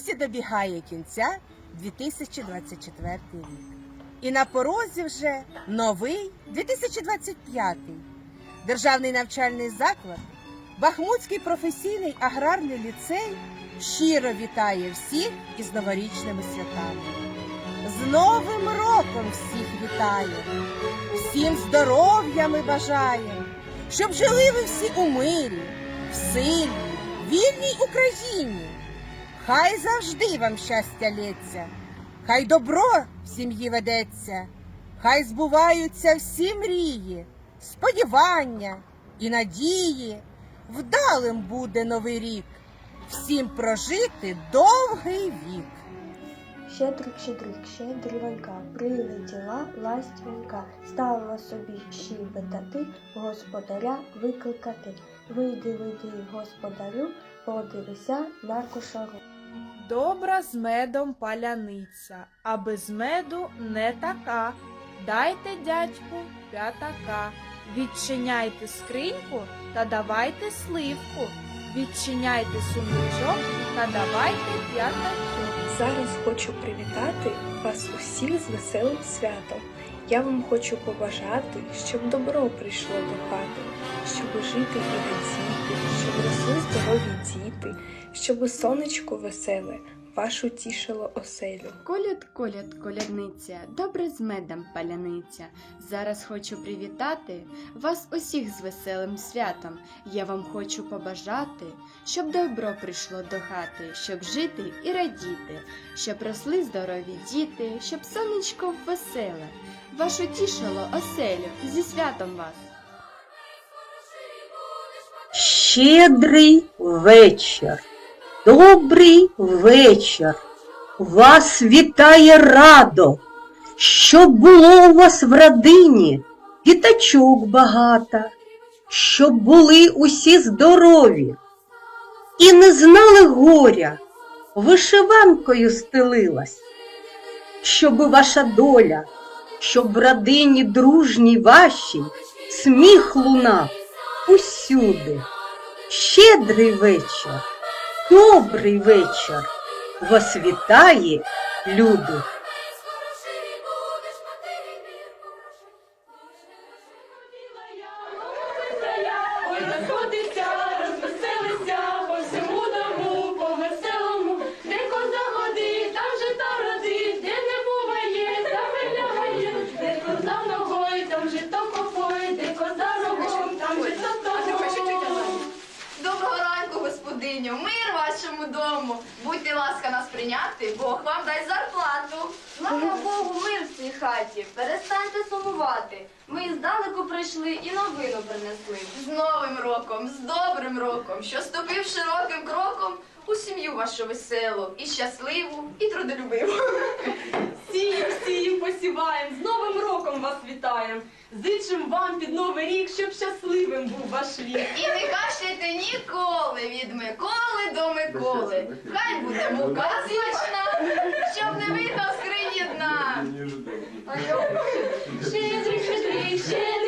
Ось і добігає кінця 2024 рік. І на порозі вже новий 2025. Державний навчальний заклад, Бахмутський професійний аграрний ліцей щиро вітає всіх із новорічними святами. З Новим роком всіх вітає, всім здоров'я ми бажаємо, щоб жили ви всі у мирі, в силі, вільній Україні. Хай завжди вам щастя лється, хай добро в сім'ї ведеться, хай збуваються всі мрії, сподівання і надії. Вдалим буде новий рік, всім прожити довгий вік. Щедрик, щедрик, щедрівонька, прилетіла ластівонька, стала собі щебетати, господаря викликати. Вийди, вийди, господарю, подивися на кошару. Добра з медом паляниця, а без меду не така. Дайте, дядьку, п'ятака. Відчиняйте скриньку та давайте сливку. Відчиняйте сундучок та давайте п'ятачок. Зараз хочу привітати вас усіх з веселим святом. Я вам хочу побажати, щоб добро прийшло до хати, щоб жити і радіти, щоб росли здорові діти, щоб сонечко веселе вашу тішило оселю. Коляд, коляд, колядниця, добре з медом паляниця. Зараз хочу привітати вас усіх з веселим святом. Я вам хочу побажати, щоб добро прийшло до хати, щоб жити і радіти, щоб росли здорові діти, щоб сонечко веселе, вашу тішило оселю зі святом вас. Щедрий вечір, добрий вечір. Вас вітає радо, щоб було у вас в родині? Діточок багато, щоб були усі здорові. І не знали горя, вишиванкою стелилась, щоб ваша доля, щоб в родині дружній вашій сміх лунав усюди. Щедрий вечір, добрий вечір. Вас вітає. Господиню, мир вашому дому. Будьте ласка нас прийняти, Бог вам дасть зарплату. Слава Богу, мир в цій хаті. Перестаньте сумувати. Ми здалеку прийшли і новину принесли. З Новим роком, з добрим роком, що ступив широким кроком сім'ю вашу веселу, і щасливу, і трудолюбиву. Сієм, сієм, посіваєм, з Новим роком вас вітаєм. Зичим вам під Новий рік, щоб щасливим був ваш вік. І не кашляйте ніколи від Миколи до Миколи. Хай буде мука смачна, щоб не видно скрині дна. Щедрик, щедрик, щедрівочка,